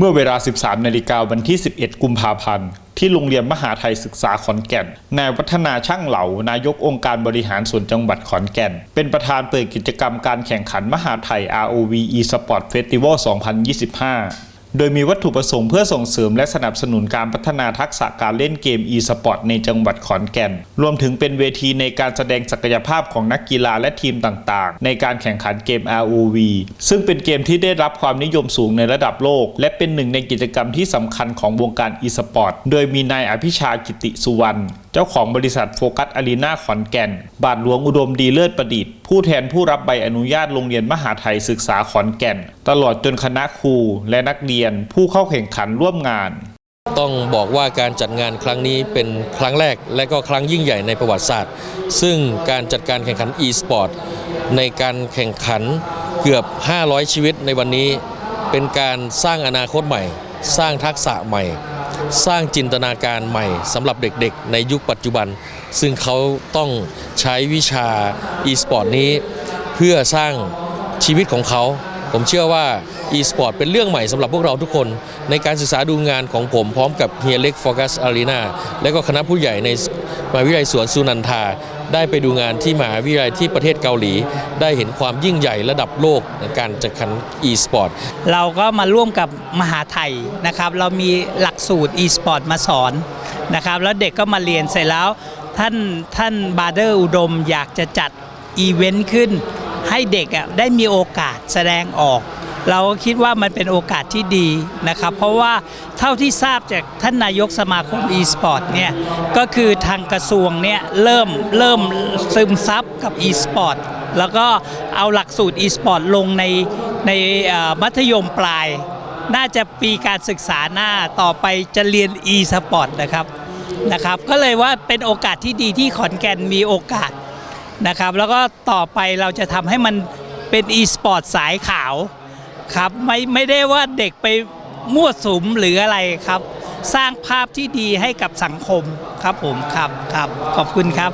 เมื่อเวลา 13 นาฬิกาวันที่ 11 กุมภาพันธ์ที่โรงเรียนมหาไทยศึกษาขอนแก่น นายวัฒนาช่างเหลา นายกองค์การบริหารส่วนจังหวัดขอนแก่น เป็นประธานเปิดกิจกรรมการแข่งขันมหาไทย ROV eSport Festival 2025 โดยมีวัตถุประสงค์เพื่อส่งเสริมและสนับสนุนการพัฒนาทักษะการเล่นเกม e-sport ในจังหวัดขอนแก่น รวมถึงเป็นเวทีในการแสดงศักยภาพของนักกีฬาและทีมต่างๆ ในการแข่งขันเกม ROV ซึ่งเป็นเกมที่ได้รับความนิยมสูงในระดับโลก และเป็นหนึ่งในกิจกรรมที่สำคัญของวงการ e-sport โดยมีนายอภิชากิติสุวรรณ เจ้าของบริษัทโฟกัสอารีนาขอนแก่น บาทหลวงอุดมดีเลิศประดิษฐ์ ผู้แทนผู้รับใบอนุญาตโรงเรียนมหาไทยศึกษาขอนแก่น ตลอดจนคณะครูและนักเรียนผู้เข้าแข่งขันร่วมงานต้องบอกว่าการจัดงานครั้งนี้เป็นครั้งแรกและก็ครั้งยิ่งใหญ่ในประวัติศาสตร์ ซึ่งการจัดการแข่งขัน e-sport ในการแข่งขันเกือบ 500 ชีวิตในวันนี้ เป็นการสร้างอนาคตใหม่ สร้างทักษะใหม่ สร้างจินตนาการใหม่สำหรับเด็กๆ ในยุคปัจจุบัน ซึ่งเขาต้องใช้วิชา e-sport นี้เพื่อสร้างชีวิตของเขา ผมเชื่อว่า e-sport เป็นเรื่องใหม่สำหรับพวกเราทุกคน ในการศึกษาดูงานของผมพร้อมกับเฮียเล็กโฟกัสอารีนาและก็คณะผู้ใหญ่ใน มหาวิทยาลัยสวนสุนันทา ได้ไปดูงานที่มหาวิทยาลัยที่ประเทศเกาหลี ได้เห็นความยิ่งใหญ่ระดับโลกในการจัดการ e-sport เราก็มาร่วมกับมหาไทยนะครับ เรามีหลักสูตร e-sport มาสอนนะครับ แล้วเด็กก็มาเรียนเสร็จแล้ว ท่านท่านบาร์เดอร์อุดมอยากจะจัดอีเวนต์ขึ้น ให้เด็กได้มีโอกาสแสดงออก เราก็คิดว่ามันเป็นโอกาสที่ดีนะครับ เพราะว่าเท่าที่ทราบจากท่านนายกสมาคม e-sport เนี่ยก็คือทางกระทรวงเนี่ยเริ่มเริ่มซึมซับกับ e-sport แล้วก็เอาหลักสูตร e-sport ลงในในมัธยมปลาย น่าจะปีการศึกษาหน้าต่อไปจะเรียน e-sport นะครับนะครับ ก็เลยว่าเป็นโอกาสที่ดีที่ขอนแก่นมีโอกาสนะครับ แล้วก็ต่อไปเราจะทำให้มันเป็น e-sport สายขาว ครับไม่ไม่ได้ว่าเด็กไปมั่วสุมหรืออะไรครับ สร้างภาพที่ดีให้กับสังคมครับผมครับครับขอบคุณครับ